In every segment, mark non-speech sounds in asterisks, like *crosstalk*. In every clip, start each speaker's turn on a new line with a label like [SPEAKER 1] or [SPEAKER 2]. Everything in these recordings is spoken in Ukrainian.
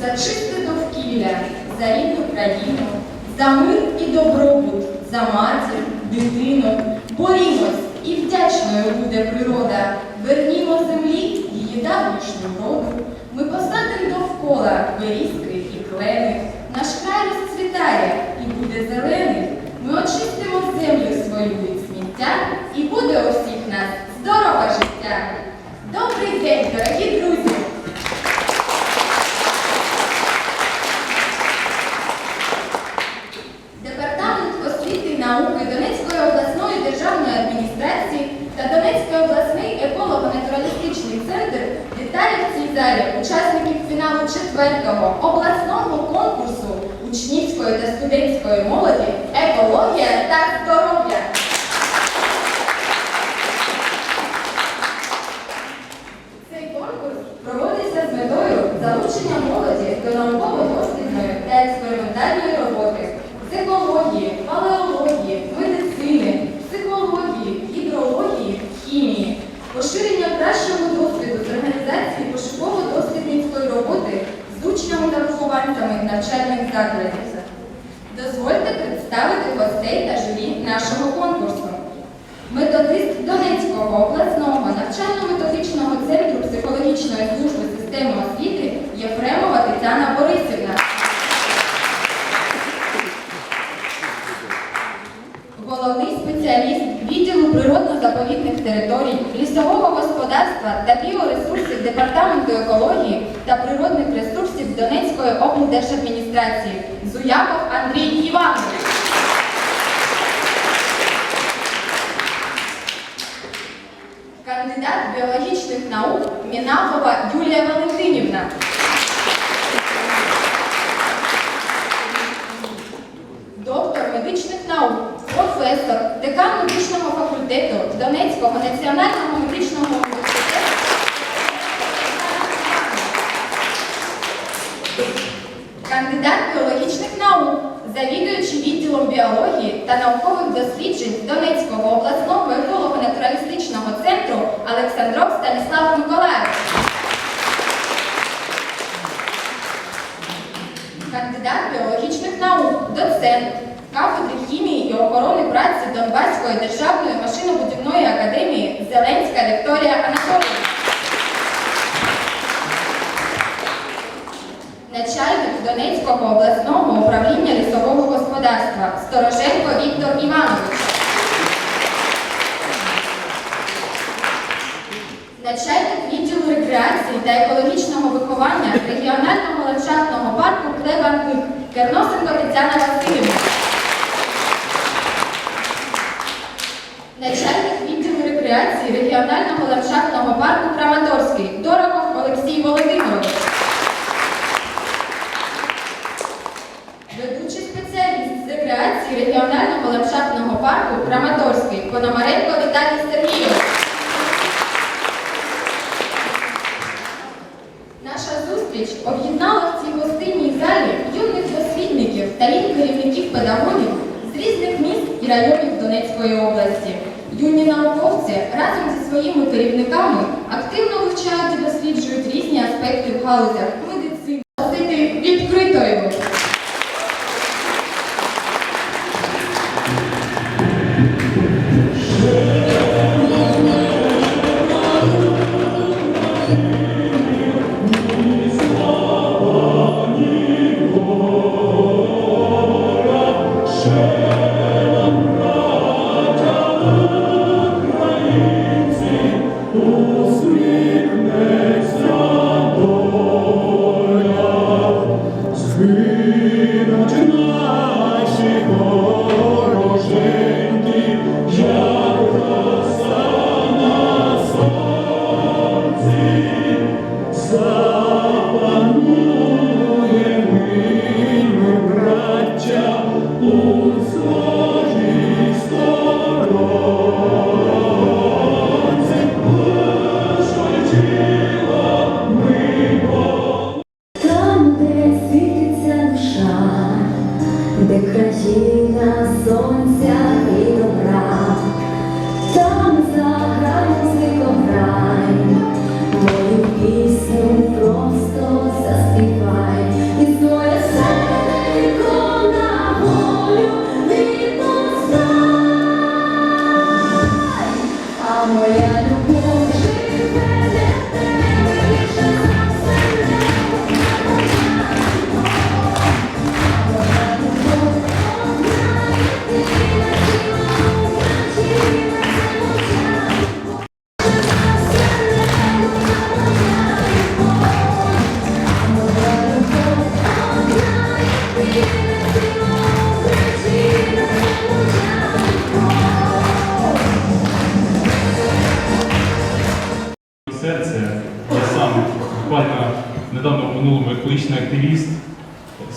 [SPEAKER 1] За чисте довкілля, за рідну країну, за мир і добробут, за матір, дитину. Борімось і вдячною буде природа. Вернімо землі її давнішню роду. Ми посадимо довкола берізки і клени. Наш край розцвітає і буде зелений. Ми очистимо землю свою від сміття, і буде у всіх нас здорове життя. Добрий день, дорогі друзі! Департамент освіти і науки Донецької обласної державної адміністрації та Донецький обласний еколого-натуралістичний центр вітає в цій залі учасників фіналу четвертого обласного конкурсу учнівської та студентської молоді Екологія та здоров'я. Природно-заповідних територій, лісового господарства та біоресурсів Департаменту екології та природних ресурсів Донецької облдержадміністрації Зуяков Андрій Іванович. Кандидат біологічних наук Мінахова Юлія Валентинівна. Донецького національного медичного університету. Кандидат біологічних наук, завідуючий відділом біології та наукових досліджень Донецького обласного еколого-натуралістичного центру Олександров Станіслав Миколаївич. Кандидат біологічних наук, доцент кафедри хімії і охорони праці Донбаської державної Зеленська Вікторія Анатоліївна. Начальник Донецького обласного управління лісового господарства Стороженко Віктор Іванович. Начальник відділу рекреації та екологічного виховання регіонального ландшафтного парку Клеван Керносенко Тетяна Васильівна. Начальник відділу рекреації регіонального ландшафтного парку Краматорський Дорогов Олексій Володимирович. Ведучий спеціаліст з рекреації регіонального ландшафтного парку Краматорський Пономаренко Віталій Сергійович. Наша зустріч об'єднала в цій гостинній залі юних дослідників та їх керівників педагогів з різних міст і районів Донецької області. Юні науковці разом зі своїми керівниками активно вивчають і досліджують різні аспекти в галузях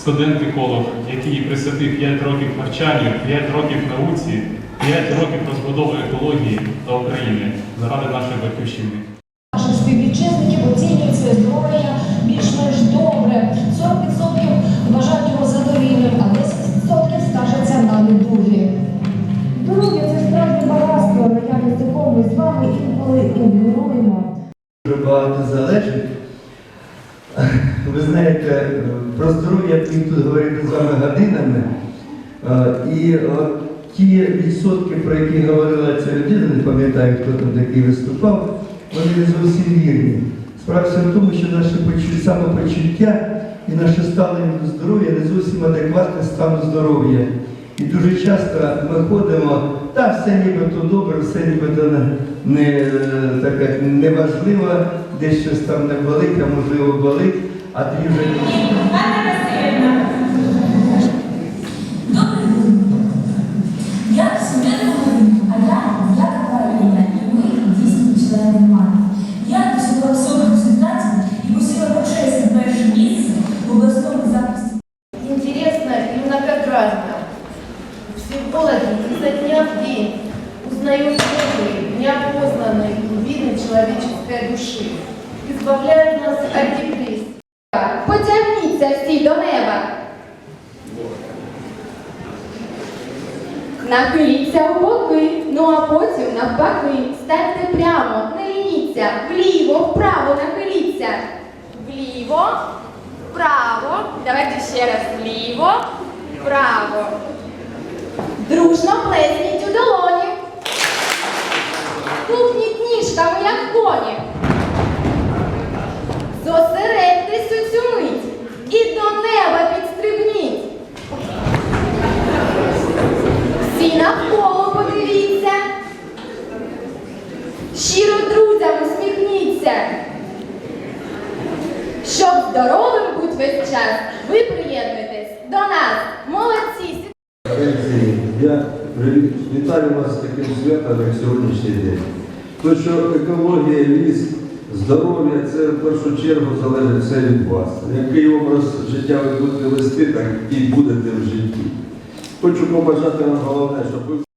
[SPEAKER 2] студент-еколог, який присвятив 5 років навчанню, 5 років науці, 5 років розбудови екології та України заради нашої батьківщини.
[SPEAKER 3] Наших співвітчизників оцінюють своє здоров'я більш-менш добре. 40% вважають його задовільним, а 10% скаржаться на недуги. Здоров'я це справді багатство, на якість якого ми з вами інколи ігноруємо.
[SPEAKER 4] Дуже багато залежить. *laughs* Ви знаєте, про здоров'я мені тут говорити з вами годинами. Е, І от ті відсотки, про які говорила ця людина, не пам'ятаю, хто там такий виступав, вони не зовсім вірні. Справа в тому, що наше самопочуття і наше ставлення до здоров'я не зовсім адекватне стану здоров'я. І дуже часто ми ходимо, та все нібито добре, все нібито не, не, таке неважливо, десь щось там не болить, можливо болить, а тоді вже
[SPEAKER 5] избавляют нас от депрессии.
[SPEAKER 1] Потягніться всі до неба. Нахиліться у боки, ну а потім навпаки. Станьте прямо, не лініться, вліво, вправо нахиліться. Вліво, вправо. Давайте ще раз вліво, вправо. Дружно плесніть у долоні. Здоровим бути весь час, ви приєднуєтесь до нас, молодці!
[SPEAKER 6] Я вітаю вас з таким святом, як сьогоднішній день. То, що екологія, ліс, здоров'я це в першу чергу залежить все від вас. Який образ життя ви будете вести, так і будете в житті. Хочу побажати вам головне, щоб ви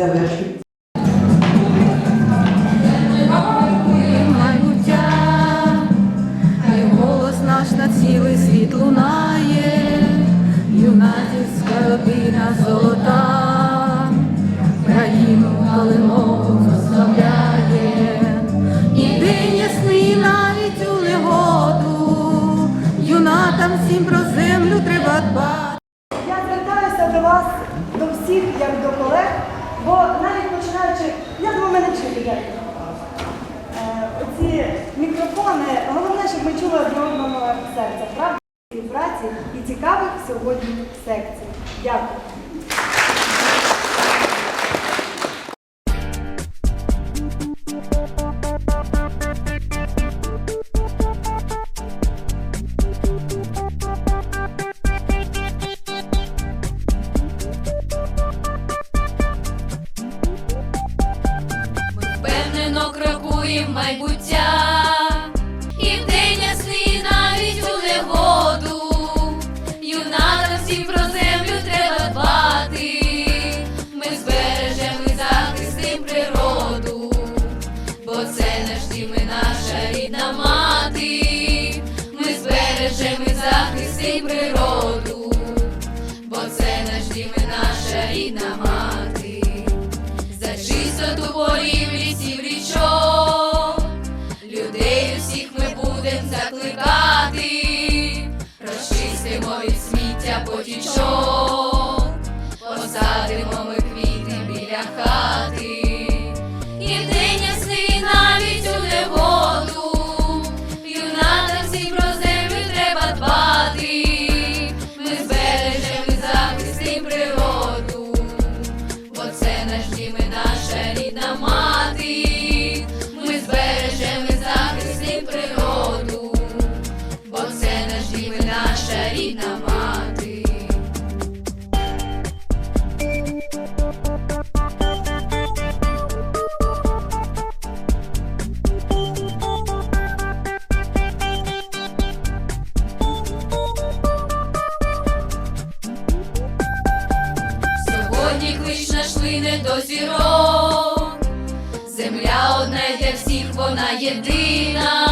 [SPEAKER 7] завершується.
[SPEAKER 8] наш на цілий світ лунає, юнатівська родина золота,
[SPEAKER 9] Е, Оці мікрофони, головне, щоб ми чули одне одного серця, правда? Співпраці і цікавих сьогодні секцій. Дякую.
[SPEAKER 8] Кажись, за тупорів лісів рослини до зірок, земля одна для всіх, вона єдина.